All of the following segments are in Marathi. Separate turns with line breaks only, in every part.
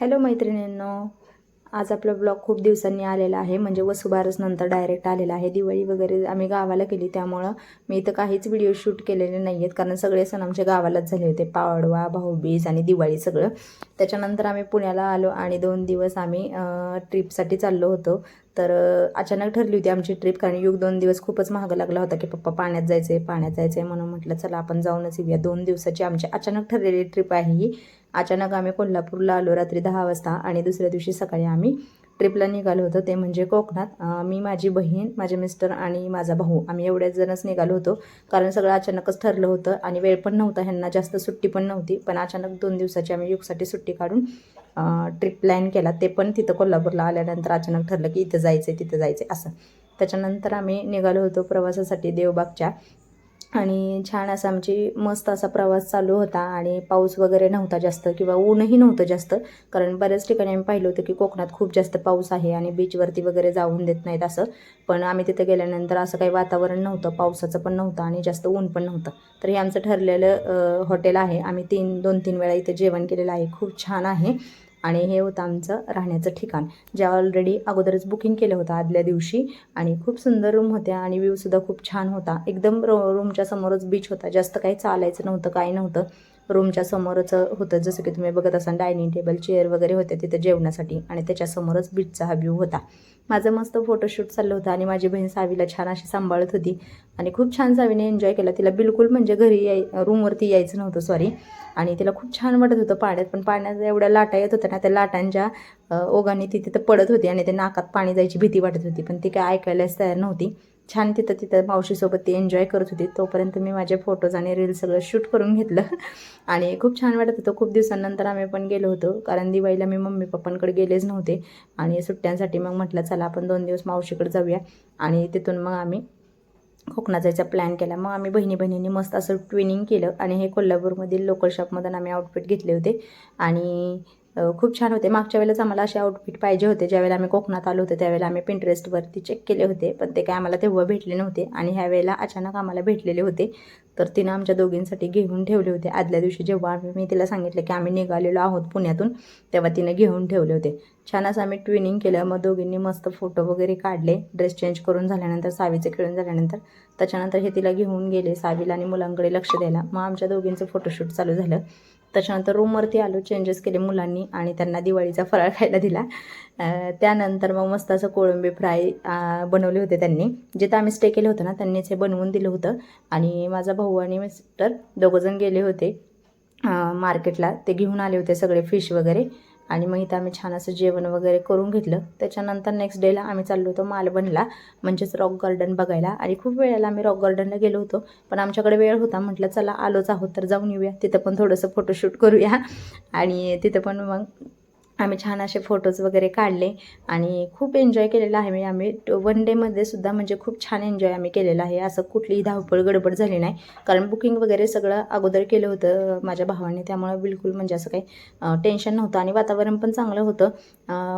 हॅलो मैत्रिणींनो आज आपला ब्लॉग खूप दिवसांनी आलेला आहे. म्हणजे वसुबारस नंतर डायरेक्ट आलेला आहे. दिवाळी वगैरे आम्ही गावाला केली त्यामुळं मी इथं काहीच व्हिडिओ शूट केलेले नाही आहेत कारण सगळे सण आमच्या गावालाच झाले होते. पाडवा भाऊबीज आणि दिवाळी सगळं. त्याच्यानंतर आम्ही पुण्याला आलो आणि दोन दिवस आम्ही ट्रिपसाठी चाललो होतो. तर अचानक ठरली होती आमची ट्रिप कारण युग दोन दिवस खूपच महाग लागला होता की पप्पा पाण्यात जायचं आहे पाण्यात जायचं आहे म्हणून म्हटलं चला आपण जाऊनच येऊया. दोन दिवसाची आमची अचानक ठरलेली ट्रिप आहे ही. अचानक आम्ही कोल्हापूरला आलो रात्री दहा वाजता आणि दुसऱ्या दिवशी सकाळी आम्ही ट्रिपला निघालो होतो. ते म्हणजे कोकणात. मी माझी बहीण माझे मिस्टर आणि माझा भाऊ आम्ही एवढ्याच जणच निघालो होतो. कारण सगळं अचानकच ठरलं होतं आणि वेळ पण नव्हता. ह्यांना जास्त सुट्टी पण नव्हती. पण अचानक दोन दिवसाची आम्ही युगसाठी सुट्टी काढून ट्रिप प्लॅन केला. ते पण तिथं कोल्हापूरला आल्यानंतर अचानक ठरलं की इथं जायचं आहे तिथं जायचं आहे असं. त्याच्यानंतर आम्ही निघालो होतो प्रवासासाठी देवबागच्या. आणि छान असा आमची मस्त असा प्रवास चालू होता आणि पाऊस वगैरे नव्हता जास्त किंवा ऊनही नव्हतं जास्त. कारण बऱ्याच ठिकाणी आम्ही पाहिलं होतं की कोकणात खूप जास्त पाऊस आहे आणि बीचवरती वगैरे जाऊन देत नाहीत असं. पण आम्ही तिथे गेल्यानंतर असं काही वातावरण नव्हतं पावसाचं पण नव्हतं आणि जास्त ऊन पण नव्हतं. तर हे आमचं ठरलेलं हॉटेल आहे. आम्ही तीन दोन तीन वेळा इथे जेवण केलेलं आहे. खूप छान आहे. आणि हे होतं आमचं राहण्याचं ठिकाण जे ऑलरेडी अगोदरच बुकिंग केलं होतं आदल्या दिवशी. आणि खूप सुंदर रूम होत्या आणि व्ह्यूसुद्धा खूप छान होता. एकदम रो रूमच्या समोरच बीच होता. जास्त काही चालायचं नव्हतं काही नव्हतं. रूमच्या समोरच होतं. जसं की तुम्ही बघत असाल डायनिंग टेबल चेअर वगैरे होते तिथं जेवणासाठी. आणि त्याच्यासमोरच बीचचा हा व्ह्यू होता. माझं मस्त फोटोशूट चाललं होतं आणि माझी बहीण सावीला छान अशी सांभाळत होती. आणि खूप छान सावीने एन्जॉय केला. तिला बिलकुल म्हणजे घरी याय रूमवरती यायचं नव्हतं सॉरी आणि तिला खूप छान वाटत होतं पाण्यात पण पाण्यात एवढ्या लाटा येत होत्या ना त्या लाटांच्या अ, ओघाने ती तिथं पडत होती आणि ते नाकात पाणी जायची भीती वाटत होती. पण ती काय ऐकायलाच तयार नव्हती. छान तिथं तिथं मावशीसोबत ती एन्जॉय करत होती. तोपर्यंत मी माझे फोटोज आणि रील्स सगळं शूट करून घेतलं. आणि खूप छान वाटत होतं. खूप दिवसांनंतर आम्ही पण गेलो होतो. कारण दिवाळीला मी मम्मी पप्पांकडे गेलेच नव्हते. आणि सुट्ट्यांसाठी मग म्हटलं चला आपण दोन दिवस मावशीकडे जाऊया. आणि तिथून मग आम्ही कोकणात जायचा प्लॅन केला. मग आम्ही बहिणी बहिणींनी मस्त असं ट्विनिंग केलं. आणि हे कोल्हापूरमधील लोकल शॉपमधून आम्ही आउटफिट घेतले होते. आणि खूप छान होते. मागच्या वेळेस आम्हाला असे आउटफिट पाहिजे होते. ज्यावेळेला आम्ही कोकणात आलो होतो त्यावेळेला आम्ही पिंटरेस्टवरती चेक केले होते. पण ते काय आम्हाला तेव्हा भेटले नव्हते. आणि ह्या वेळेला अचानक आम्हाला भेटलेले होते. तर तिनं आमच्या दोघींसाठी घेऊन ठेवले होते. आदल्या दिवशी जेव्हा आम्ही मी तिला सांगितलं की आम्ही निघालेलो आहोत पुण्यातून तेव्हा तिनं घेऊन ठेवले होते. छान असं आम्ही ट्विनिंग केलं. मग दोघींनी मस्त फोटो वगैरे काढले. ड्रेस चेंज करून झाल्यानंतर सावीचे खेळून झाल्यानंतर त्याच्यानंतर हे तिला घेऊन गेले सावीला आणि मुलांकडे लक्ष द्यायला. मग आमच्या दोघींचं फोटोशूट चालू झालं. त्याच्यानंतर रूमवरती आलो चेंजेस केले मुलांनी आणि त्यांना दिवाळीचा फराळ खायला दिला. त्यानंतर मग मस्त असं कोळंबी फ्राय बनवले होते त्यांनी. जिथं आम्ही स्टे केलं होतं ना त्यांनीच हे बनवून दिलं होतं. आणि माझा भाऊ आणि मिस्टर दोघंजण गेले होते मार्केटला ते घेऊन आले होते सगळे फिश वगैरे. आणि मग इथं आम्ही छान असं जेवण वगैरे करून घेतलं. त्याच्यानंतर नेक्स्ट डेला आम्ही चाललो होतो मालवणला म्हणजेच रॉक गार्डन बघायला. आणि खूप वेळेला आम्ही रॉक गार्डनला गेलो होतो. पण आमच्याकडे वेळ होता म्हटलं चला आलोच आहोत तर जाऊन येऊया. तिथं पण थोडंसं फोटोशूट करूया. आणि तिथं पण मग आम्ही छान असे फोटोज वगैरे काढले आणि खूप एन्जॉय केलेला आहे. मी आम्ही वन डेमध्ये सुद्धा म्हणजे खूप छान एन्जॉय आम्ही केलेला आहे. असं कुठलीही धावपळ गडबड झाली नाही. कारण बुकिंग वगैरे सगळं अगोदर केलं होतं माझ्या भावाने. त्यामुळे बिलकुल म्हणजे असं काही टेन्शन नव्हतं. आणि वातावरण पण चांगलं होतं.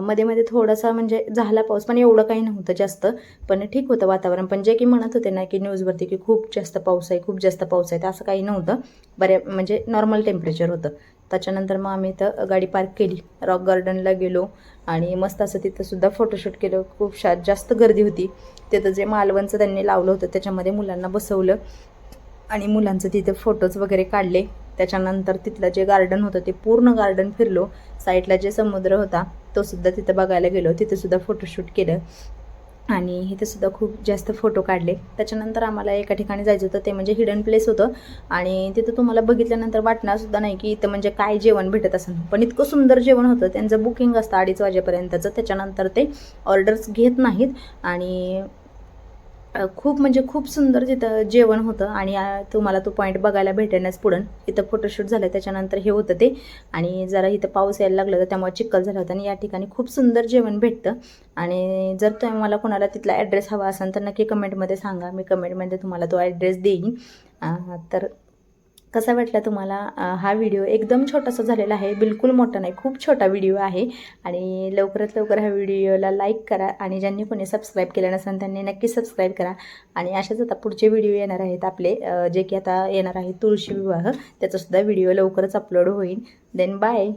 मध्ये मध्ये थोडासा म्हणजे झाला पाऊस पण एवढं काही नव्हतं जास्त. पण ठीक होतं वातावरण. पण जे की म्हणत होते ना की न्यूजवरती की खूप जास्त पाऊस आहे खूप जास्त पाऊस आहे तर असं काही नव्हतं. बऱ्या म्हणजे नॉर्मल टेम्परेचर होतं. त्याच्यानंतर मग आम्ही इथं गाडी पार्क केली. रॉक गार्डनला गेलो आणि मस्त असं तिथं सुद्धा फोटोशूट केलं. खूप शा जास्त गर्दी होती. तिथं जे मालवणचं त्यांनी लावलं होतं त्याच्यामध्ये मुलांना बसवलं आणि मुलांचं तिथे फोटोज वगैरे काढले. त्याच्यानंतर तिथलं जे गार्डन होतं ते पूर्ण गार्डन फिरलो. साईडला जे समुद्र होता तो सुद्धा तिथं बघायला गेलो. तिथं सुद्धा फोटोशूट केलं. आणि इथे सुद्धा खूप जास्त फोटो काढले. त्याच्यानंतर आम्हाला एका ठिकाणी जायचं होतं ते म्हणजे हिडन प्लेस होतं. आणि तिथं तुम्हाला बघितल्यानंतर वाटणार सुद्धा नाही की इथं म्हणजे काय जेवण भेटत असं पण इतकं सुंदर जेवण होतं त्यांचं बुकिंग असतं अडीच वाजेपर्यंतचं. त्याच्यानंतर ते ऑर्डर्स घेत नाहीत आणि खूप म्हणजे खूप सुंदर तिथं जेवण होतं आणि तुम्हाला तो पॉईंट बघायला भेटेनच पुढं. इथं फोटोशूट झालं त्याच्यानंतर हे होतं ते. आणि जरा इथं पाऊस यायला लागला तर त्यामुळे चिखल झाला होता आणि या ठिकाणी खूप सुंदर जेवण भेटतं. आणि जर तुम्ही मला कोणाला तिथला ॲड्रेस हवा असेल तर नक्की कमेंटमध्ये सांगा. मी कमेंटमध्ये तुम्हाला तो ॲड्रेस देईन. तर कसा वाटला तुम्हाला हा व्हिडिओ? एकदम छोटासा झालेला आहे बिलकुल मोठा नाही खूप छोटा व्हिडिओ आहे. आणि लवकरात लवकर ह्या व्हिडिओला लाईक करा आणि ज्यांनी कोणी सबस्क्राईब केलं नसेल त्यांनी नक्की सबस्क्राईब करा. आणि असेच आता पुढचे व्हिडिओ येणार आहेत आपले जे की आता येणार आहे तुळशी विवाह त्याचासुद्धा व्हिडिओ लवकरच अपलोड होईल. Then bye!